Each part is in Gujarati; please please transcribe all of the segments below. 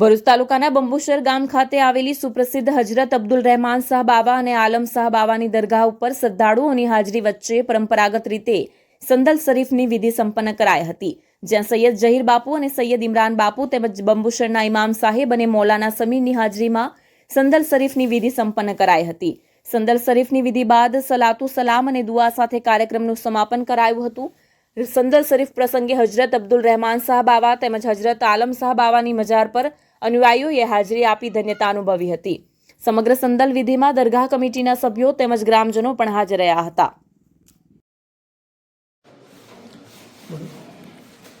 ભરૂચ તાલુકાના બંબુસર ગામ ખાતે આવેલી સુપ્રસિદ્ધ હજરત અબ્દુલ રહેમાન શાહ બાવા અને આલમ શાહ બાવાની દરગાહ ઉપર શ્રદ્ધાળુઓની હાજરી વચ્ચે પરંપરાગત રીતે સંદલ શરીફની વિધિ સંપન્ન કરાઈ હતી, જ્યાં સૈયદ જહીર બાપુ અને સૈયદ ઇમરાન બાપુ તેમજ બંબુસરના ઇમામ સાહેબ અને મૌલાના સમીરની હાજરીમાં સંદલ શરીફની વિધિ સંપન્ન કરાઈ હતી. સંદલ શરીફની વિધિ બાદ સલાતુ સલામ અને દુઆ સાથે કાર્યક્રમનું સમાપન કરાયું હતું. સંદલ શરીફ પ્રસંગે હજરત અબ્દુલ રહેમાન શાહ બાવા તેમજ હજરત આલમ શાહ બાવાની મજાર પર અનુયાયીઓએ હાજરી આપી ધન્યતા અનુભવી હતી. સમગ્ર સંદલ વિધિમાં દરગાહ કમિટીના સભ્યો તેમજ ગ્રામજનો પણ હાજર રહ્યા હતા.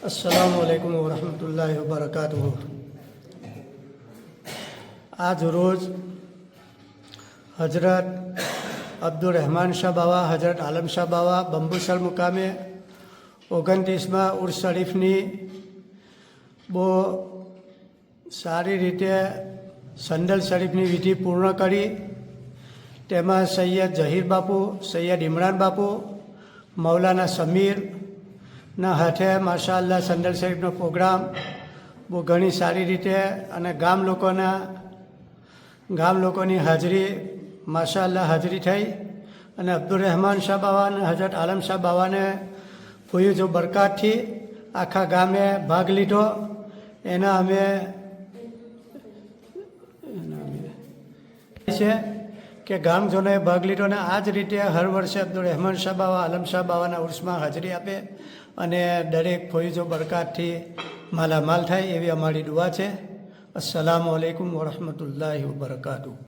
અસલામ વાલેકુમ વરહમતુલ્લાહ વબરકાતુહ. આજ રોજ હજરત અબ્દુલ રહેમાન શાહ બાવા હજરત આલમ શાહ બાવા, બંબુસર મુકામે ઓગણત્રીસમાં ઉર્સ શરીફની બહુ સારી રીતે સંદલ શરીફની વિધિ પૂર્ણ કરી. તેમાં સૈયદ જહીર બાપુ, સૈયદ ઇમરાન બાપુ, મૌલાના સમીરના હાથે માશાલ્લાહ સંદલ શરીફનો પ્રોગ્રામ બહુ ઘણી સારી રીતે અને ગામ લોકોના, ગામ લોકોની હાજરી માશાલ્લાહ હાજરી થઈ અને અબ્દુલ રહેમાન શાહ બાવા હજરત આલમ શાહ બાવાને ફૂયું જો બરકાતથી આખા ગામે ભાગ લીધો. એના અમે છે કે ગામજનોએ ભાગ લીધો અને આ જ રીતે હર વર્ષે અબ્દુલ રહેમાન શાહ બાવા આલમ શાહ બાવાના ઉર્સમાં હાજરી આપે અને દરેક ફોઈજો બરકાતથી માલામાલ થાય એવી અમારી દુઆ છે. અસલામ આલેકુમ વરહમતુલ્લાહ વબરકાતુહ.